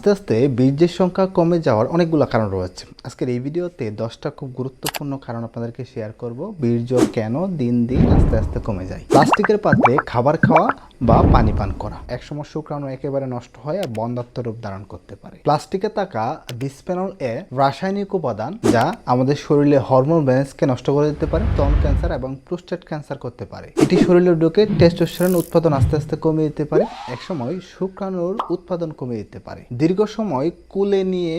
আস্তে আস্তে বীর্যের সংখ্যা কমে যাওয়ার অনেকগুলো কারণ রয়েছে। আজকের এই ভিডিওতে দশটা খুব গুরুত্বপূর্ণ কারণ আপনাদেরকে শেয়ার করব। বীর্য কেন দিন দিন আস্তে আস্তে কমে যায়? প্লাস্টিকের পাত্রে খাবার খাওয়া বা পানি পান করা। একসময় শুক্রাণু একেবারে নষ্ট হয় আর বন্ধাত্ম রূপ ধারণ করতে পারে। প্লাস্টিকে থাকা বিসফেনল এ রাসায়নিক উপাদান যা আমাদের শরীরে হরমোন ব্যালেন্সকে নষ্ট করে দিতে পারে স্তন ক্যান্সার এবং প্রোস্টেট ক্যান্সার করতে পারে। এটি শরীরে ঢুকে টেস্টোস্টেরন উৎপাদন আস্তে আস্তে কমিয়ে দিতে পারে। একসময় শুক্রাণুর উৎপাদন কমিয়ে দিতে পারে। দীর্ঘ সময় কুলে নিয়ে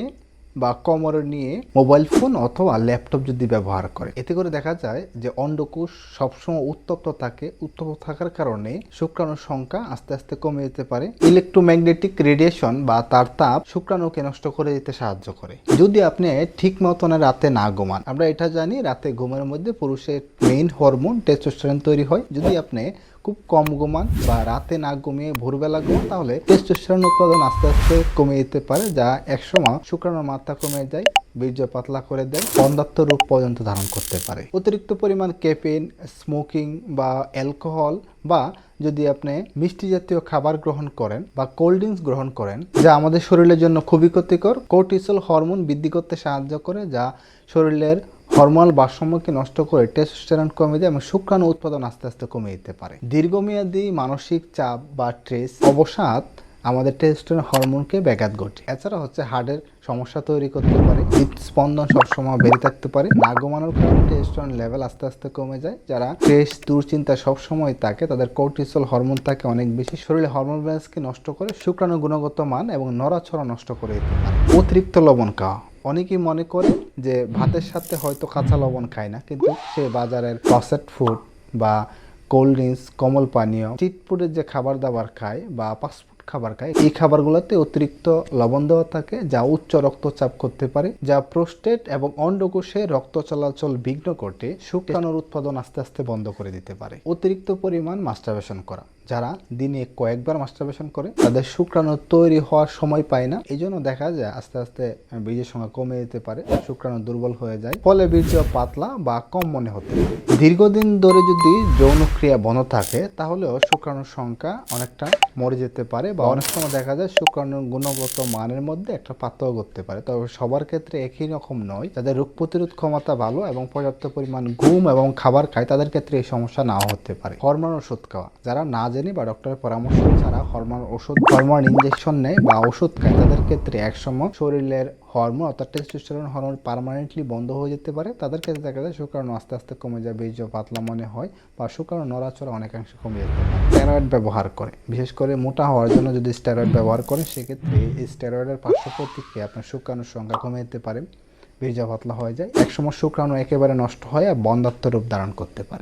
বা কোমরে নিয়ে মোবাইল ফোন অথবা ল্যাপটপ যদি ব্যবহার করে, এতে করে দেখা যায় যে অন্ডকোষ সবসময় উত্তপ্ত থাকে। উত্তপ্ত থাকার কারণে শুক্রাণুর সংখ্যা আস্তে আস্তে কমে যেতে পারে। ইলেকট্রোম্যাগনেটিক রেডিয়েশন বা তার তাপ শুক্রাণুকে নষ্ট করে দিতে সাহায্য করে। যদি আপনি ঠিক মতন রাতে না ঘুমান, আমরা এটা জানি রাতে ঘুমের মধ্যে পুরুষের মেইন হরমোন, টেস্টোস্টেরন তৈরি হয়। যদি আপনি খুব কম ঘুমান বা রাতে না ঘুমিয়ে ভোরবেলা ঘুমান তাহলে টেস্টোস্টেরন উৎপাদন আস্তে আস্তে কমে যেতে পারে, যা একসময় শুক্রাণুর মাত্রা কমে যায়, বীর্য পাতলা করে দেয়, বন্ধাত্ম রূপ পর্যন্ত ধারণ করতে পারে। অতিরিক্ত পরিমাণ ক্যাফিন স্মোকিং বা অ্যালকোহল বা যদি আপনি মিষ্টি জাতীয় খাবার গ্রহণ করেন বা কোল্ড ড্রিঙ্কস গ্রহণ করেন, যা আমাদের শরীরের জন্য খুবই ক্ষতিকর কোর্টিসল হরমোন বৃদ্ধি করতে সাহায্য করে, যা শরীরের হরমোনাল ভারসাম্যকে নষ্ট করে টেস্টোস্টেরন কমে দেয় এবং শুক্রাণু উৎপাদন আস্তে আস্তে কমে যেতে পারে। দীর্ঘমেয়াদী মানসিক চাপ বা স্ট্রেস অবসাদ আমাদের টেস্টোস্টেরন হরমোনকে ব্যাঘাত ঘটে। এছাড়া হচ্ছে হার্টের সমস্যা তৈরি করতে পারে, হৃদস্পন্দন সবসময় বেড়ে থাকতে পারে না ঘুমানোর কারণে টেস্টোস্টেরন লেভেল আস্তে আস্তে কমে যায়। যারা স্ট্রেস দুশ্চিন্তা সবসময় থাকে, তাদের কোর্টিসল হরমোন থাকে অনেক বেশি। শরীরে হরমোন ব্যালেন্সকে নষ্ট করে শুক্রাণু গুণগত মান এবং নড়াচড়া নষ্ট করে দিতে পারে। অতিরিক্ত লবণ খাওয়া অনেকেই মনে করে যে ভাতের সাথে হয়তো কাঁচা লবণ খায় না, কিন্তু সে বাজারের প্রসেসড ফুড বা কোল্ড ড্রিঙ্কস কমল পানীয় স্ট্রিট ফুডের যে খাবার দাবার খায় বা ফাস্টফুড খাবার খায়, এই খাবারগুলোতে অতিরিক্ত লবণ দেওয়া থাকে যা উচ্চ রক্তচাপ করতে পারে, যা প্রোস্টেট এবং অন্ডকোষে রক্ত চলাচল বিঘ্ন করতে শুক্রাণুর উৎপাদন আস্তে আস্তে বন্ধ করে দিতে পারে। অতিরিক্ত পরিমাণ মাস্টারবেশন করা। যারা দিনে কয়েকবার মাস্টারবেশন করে, তাদের শুক্রাণু তৈরি হওয়ার সময় পায় না। এই জন্য দেখা যায় আস্তে আস্তে বীজের সংখ্যা কমে যেতে পারে, শুক্রাণু দুর্বল হয়ে যায়, ফলে বীর্য পাতলা বা কম মনে হতে দীর্ঘদিন ধরে যদি যৌনক্রিয়া বন্ধ থাকে, তাহলেও শুক্রাণুর সংখ্যা অনেকটা মরে যেতে পারে বা অনেক সময় দেখা যায় শুক্রাণুর গুণগত মানের মধ্যে একটা পার্থক্য করতে পারে। তবে সবার ক্ষেত্রে একই রকম নয়, যাদের রোগ প্রতিরোধ ক্ষমতা ভালো এবং পর্যাপ্ত পরিমাণ ঘুম এবং খাবার খায়, তাদের ক্ষেত্রে এই সমস্যা নাও হতে পারে। হরমোন ওষুধ খাওয়া, যারা না জেনে বা ডক্টরের পরামর্শ ছাড়া হরমোন ওষুধ হরমোন ইঞ্জেকশন নেয় বা ওষুধ খায়। তাদের ক্ষেত্রে একসময় শরীরের হরমোন অর্থাৎ টেস্টোস্টেরন হরমোন পার্মানেন্টলি বন্ধ হয়ে যেতে পারে। তাদের ক্ষেত্রে দেখা যায় শুক্রাণু আস্তে আস্তে কমে যায়, বীর্য পাতলা মনে হয় বা শুক্রাণু নড়াচড়া অনেকাংশে কমে যেতে পারে। স্টেরয়েড ব্যবহার করে। বিশেষ করে মোটা হওয়ার জন্য যদি স্টেরয়েড ব্যবহার করেন, সেক্ষেত্রে এই স্টেরয়েডের পার্শ্ব প্রতিক্রিয়া আপনার শুক্রাণুর সংখ্যা কমে যেতে পারে, বীর্য পাতলা হয়ে যায়। একসময় শুক্রাণু একেবারে নষ্ট হয় আর বন্ধাত্ম রূপ ধারণ করতে পারে।